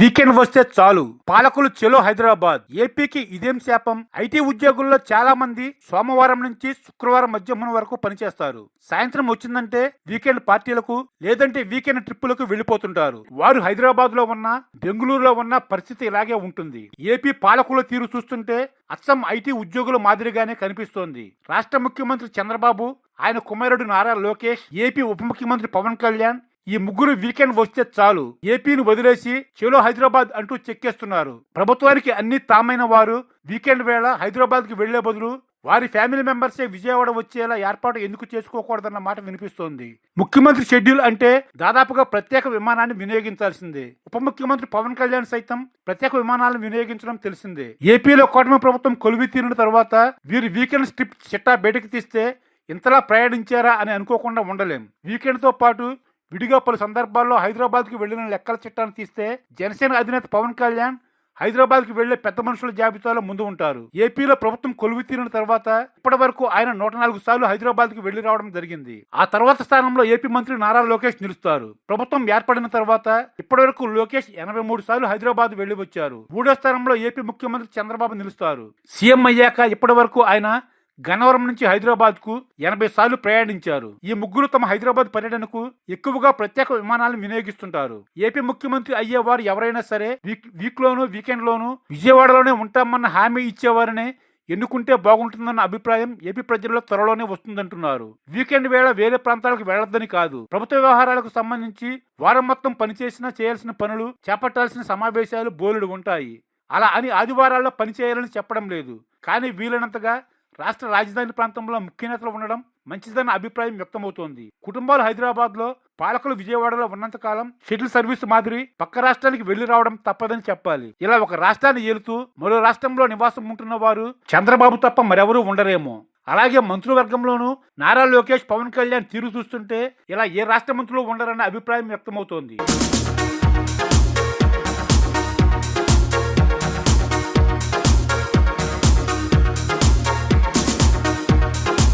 Weekend వస్తే చాలు. పాలకులు చెలో హైదరాబాద్. ఏపీకి ఇదేం శాపం? ఐటీ ఉద్యోగుల్లో చాలా మంది సోమవారం నుంచి శుక్రవారం మధ్యాహ్నం వరకు పనిచేస్తారు. సాయంత్రం వచ్చిందంటే వీకెండ్ పార్టీలకు లేదంటే వీకెండ్ ట్రిప్పులకు వెళ్ళిపోతుంటారు వారు హైదరాబాద్లో ఉన్న బెంగళూరులో ఉన్న పరిస్థితి ఇలాగే ఉంటుంది. ఏపీ పాలకుల తీరు చూస్తుంటే అచ్చం ఐటీ ఉద్యోగుల మాదిరిగానే కనిపిస్తోంది. రాష్ట్ర ముఖ్యమంత్రి చంద్రబాబు ఆయన కుమారుడు నారా లోకేష్ ఏపీ ఉప ముఖ్యమంత్రి పవన్ కళ్యాణ్ ఈ ముగ్గురు వీకెండ్ వస్తే చాలు. ఏపీని వదిలేసి చెలో హైదరాబాద్ అంటూ చెక్కేస్తున్నారు. ప్రభుత్వానికి అన్ని తామైన వారు వీకెండ్ వేళ హైదరాబాద్కి వెళ్ళే బదులు వారి ఫ్యామిలీ మెంబర్సే విజయవాడ వచ్చేలా ఏర్పాటు ఎందుకు చేసుకోకూడదన్న మాట వినిపిస్తోంది. ముఖ్యమంత్రి షెడ్యూల్ అంటే దాదాపుగా ప్రత్యేక విమానాన్ని వినియోగించాల్సిందే. ఉప ముఖ్యమంత్రి పవన్ కళ్యాణ్ సైతం ప్రత్యేక విమానాలను వినియోగించడం తెలిసిందే. ఏపీలో కూటమి ప్రభుత్వం కొలువి తీరిన తర్వాత వీరు వీకెండ్ స్ట్రిప్ చిట్టా బయటకు తీస్తే ఇంతలా ప్రయాణించారా అని అనుకోకుండా ఉండలేం. వీకెండ్తో పాటు విడిగా పలు సందర్భాల్లో హైదరాబాద్కు వెళ్ళిన లెక్కల చట్టాన్ని తీస్తే జనసేన అధినేత పవన్ కళ్యాణ్ హైదరాబాద్కి వెళ్ళే పెద్ద మనుషుల జాబితాలో ముందు ఉంటారు. ఏపీలో ప్రభుత్వం కొలువు తీరిన తర్వాత ఇప్పటి వరకు ఆయన నూట నాలుగు సార్లు హైదరాబాద్కి వెళ్ళి రావడం జరిగింది. ఆ తర్వాత స్థానంలో ఏపీ మంత్రి నారా లోకేష్ నిలుస్తారు. ప్రభుత్వం ఏర్పడిన తర్వాత ఇప్పటి వరకు లోకేష్ ఎనభై మూడు సార్లు హైదరాబాద్ వెళ్ళి వచ్చారు. మూడో స్థానంలో ఏపీ ముఖ్యమంత్రి చంద్రబాబు నిలుస్తారు. సీఎం అయ్యాక ఇప్పటి వరకు ఆయన గన్నవరం నుంచి హైదరాబాద్కు ఎనభై సార్లు ప్రయాణించారు. ఈ ముగ్గురు తమ హైదరాబాద్ పర్యటనకు ఎక్కువగా ప్రత్యేక విమానాలను వినియోగిస్తుంటారు. ఏపీ ముఖ్యమంత్రి అయ్యేవారు ఎవరైనా సరే వీక్ వీక్ లోను వీకెండ్ లోను విజయవాడలోనే ఉంటామన్న హామీ ఇచ్చేవారనే ఎన్నుకుంటే బాగుంటుందన్న అభిప్రాయం ఏపీ ప్రజల్లో త్వరలోనే వస్తుందంటున్నారు. వీకెండ్ వేళ వేరే ప్రాంతాలకు వెళ్ళొద్దని కాదు. ప్రభుత్వ వ్యవహారాలకు సంబంధించి వారం మొత్తం పనిచేసినా చేయాల్సిన పనులు చేపట్టాల్సిన సమావేశాలు బోలెడు ఉంటాయి. అలా అని ఆదివారాల్లో పనిచేయాలని చెప్పడం లేదు. కానీ వీలైనంతగా రాష్ట్ర రాజధాని ప్రాంతంలో ముఖ్య నేతలు ఉండడం మంచిదన్న అభిప్రాయం వ్యక్తమవుతోంది. కుటుంబాలు హైదరాబాద్లో పాలకులు విజయవాడలో ఉన్నంతకాలం షటిల్ సర్వీస్ మాదిరి పక్క రాష్ట్రానికి వెళ్ళి రావడం తప్పదని చెప్పాలి. ఇలా ఒక రాష్ట్రాన్ని ఏలుతూ మరో రాష్ట్రంలో నివాసం ఉంటున్న వారు చంద్రబాబు తప్ప మరెవరూ ఉండరేమో. అలాగే మంత్రివర్గంలోనూ నారా లోకేష్ పవన్ కళ్యాణ్ తీరు చూస్తుంటే ఇలా ఏ రాష్ట్ర మంత్రులు ఉండరన్న అభిప్రాయం వ్యక్తమవుతోంది.